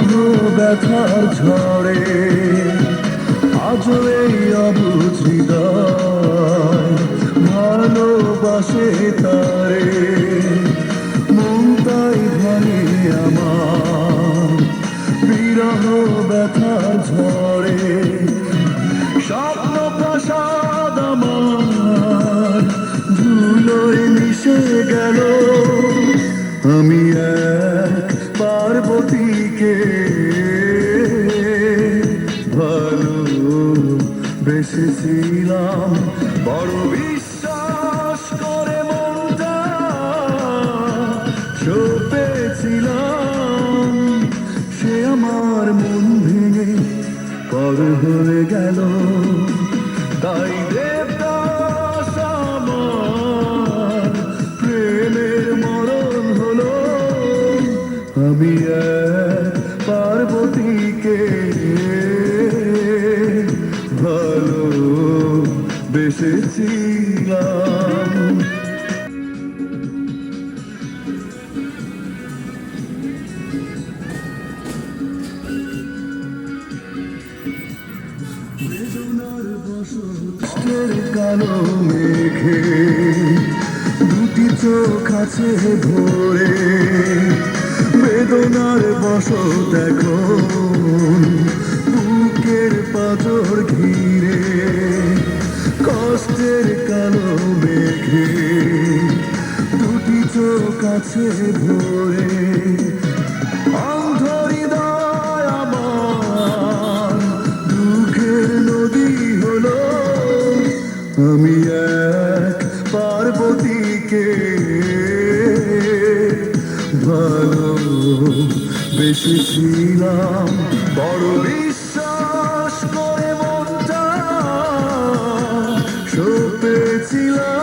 বিরহ ব্যথার ঝড়ে, আজ এই অবুঝ হৃদয় ভালোবাসে তারে। মন তাই ভাঙে আমার, বিরহ ব্যথার ঝড়ে, স্বপ্ন প্রসাদ আমি এক পার্বতীকে ভালো বেশি বেসেছিলাম বড় বিশ্বাস করে মনটা সে আমার মন ভেঙে পর হয়ে গেল। তাই দেবদাস আমি পার্বতীকে ভালো বেসেছিলাম কালো মেঘে দুটি চোখ আছে ভরে বেদনার বসত এখন। বুকের পাথর ঘিরে কষ্টের কালো মেঘে দুটি চোখ আছে ভরে। আমি এক পার্বতীকে ভালো বেসেছিলাম বড় বিশ্বাস করে মনটা সপেছিলাম।